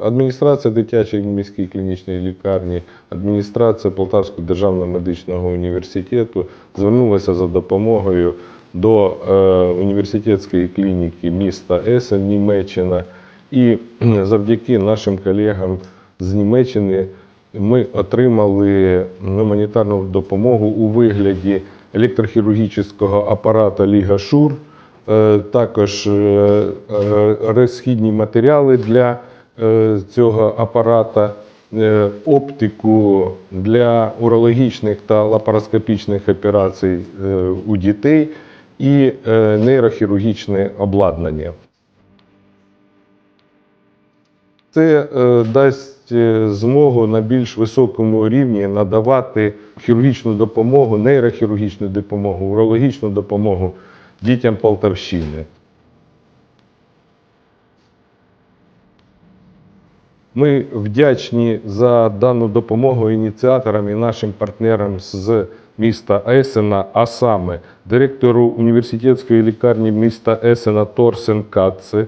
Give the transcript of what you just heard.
Адміністрація дитячої міської клінічної лікарні, адміністрація Полтавського державного медичного університету звернулася за допомогою до е, університетської клініки міста Есен, Німеччина. І завдяки нашим колегам з Німеччини ми отримали гуманітарну допомогу у вигляді електрохірургічного апарата Ліга Шур, е, також е, розхідні матеріали для цього апарата, е, оптику для урологічних та лапароскопічних операцій е, у дітей і е, нейрохірургічне обладнання. Це е, дасть е, змогу на більш високому рівні надавати хірургічну допомогу, нейрохірургічну допомогу, урологічну допомогу дітям Полтавщини. Ми вдячні за дану допомогу ініціаторам і нашим партнерам з міста Есена, а саме директору університетської лікарні міста Есена Торсен Катце,